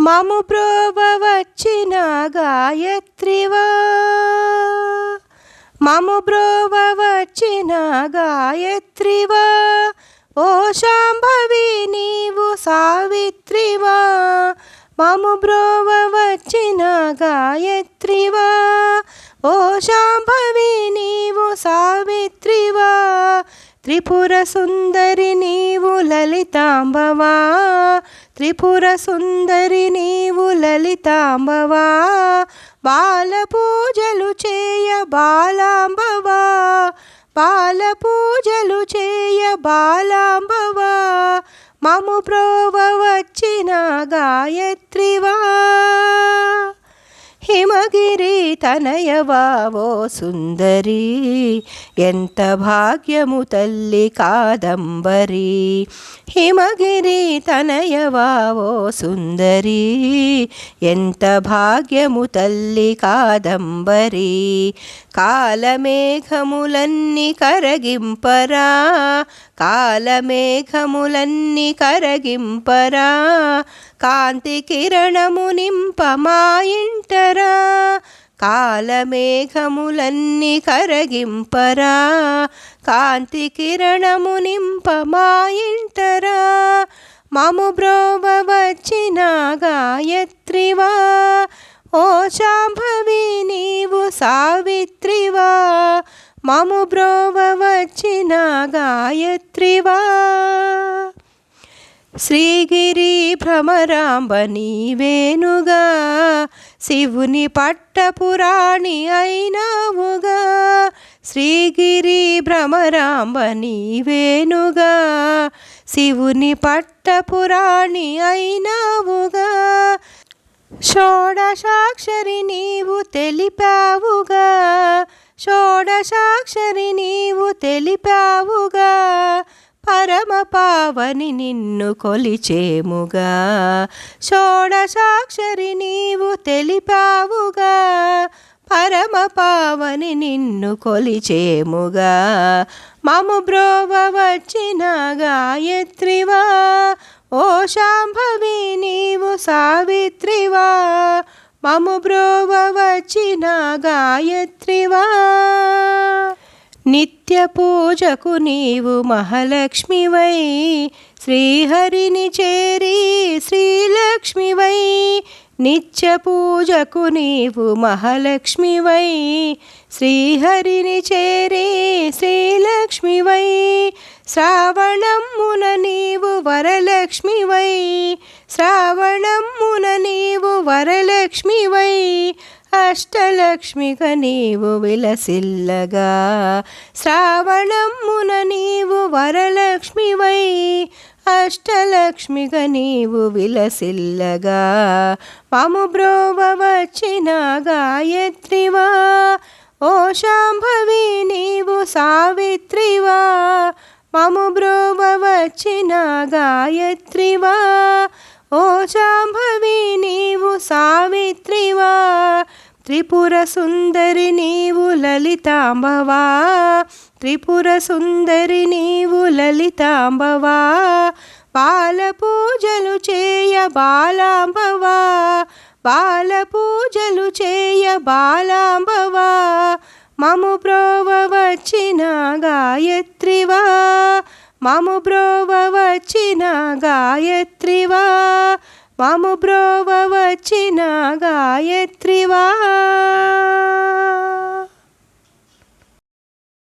మము బ్రోవ వచ్చిన గాయత్రివా. మము బ్రోవ వచ్చిన గాయత్రివా. ఓ శాంభవి నీవు సావిత్రివా. మము బ్రోవ వచ్చిన గాయత్రివా. ఓ శాంభవి నీవు సావిత్రివా. త్రిపుర సుందరి నీవు లలితాంబవా. త్రిపుర సుందరి నీవు లలితాంబవా బాల పూజలు చేయ బాలాంబవా బాల పూజలు చేయ బాలాంబవా మము ప్రోవ వచ్చిన గాయత్రివా గిరి తనయవావో సుందరి! ఎంత భాగ్యము తల్లి కాదంబరి! హిమగిరి తనయవావో సుందరి! ఎంత భాగ్యము తల్లి కాదంబరి! కాలమేఘములన్నీ కరగింపరా! కాలమేఘములన్నీ కరగింపరా! కాంతి కిరణము నింప మా ఇంటరా? కాలమేఘములన్నీ కరగింపరా? కాంతి కిరణము నింప మా ఇంటరా? మము బ్రోవ వచ్చిన గాయత్రివా? ఓ శాంభవి నీవు సావిత్రివా? మము బ్రోవ వచ్చిన గాయత్రివా? శ్రీగిరి భ్రమరాంబ నీవేనుగా శివుని పట్టపురాణి అయినావుగా. శ్రీగిరి భ్రమరాంబ నీవేనుగా శివుని పట్టపురాణి అయినావుగా. షోడశాక్షరి నీవు తెలిపావుగా షోడశాక్షరి నీవు తెలిపావుగా. పరమ పావని నిన్ను కొలిచేముగా. షోడసాక్షరి నీవు తెలిపావుగా. పరమ పావని నిన్ను కొలిచేముగా. మము బ్రోవ వచ్చిన గాయత్రివా. ఓ శాంభవి నీవు సావిత్రివా. మము బ్రోవ వచ్చిన గాయత్రివా. నిత్య పూజకు నీవు మహాలక్ష్మివై శ్రీహరిని చేరి శ్రీలక్ష్మివై నిత్య పూజకు నీవు మహాలక్ష్మివై శ్రీహరిని చేరి శ్రీలక్ష్మివై శ్రావణమ్మున నీవు వరలక్ష్మివై శ్రావణమ్మున నీవు వరలక్ష్మివై అష్టలక్ష్మిక నీవు విలసిల్లగా. శ్రావణమ్మున నీవు వరలక్ష్మివై. అష్టలక్ష్మిక నీవు విలసిల్లగా. మము బ్రోవ వచ్చిన గాయత్రివా. ఓ శాంభవి నీవు సావిత్రివా. మము బ్రోవ వచ్చిన గాయత్రివా. ఓ శాంభవి నీవు సావి త్రిపుర సుందరి నీవు లలితాంబవా త్రిపుర సుందరి నీవు లలితాంబవా బాల పూజలు చేయ బాలాంబవా బాల పూజలు చేయ బాలాంబవా మము బ్రోవ వచ్చిన గాయత్రివా మము బ్రోవ వచ్చిన గాయత్రివా మము బ్రోవ వచ్చిన గాయత్రివా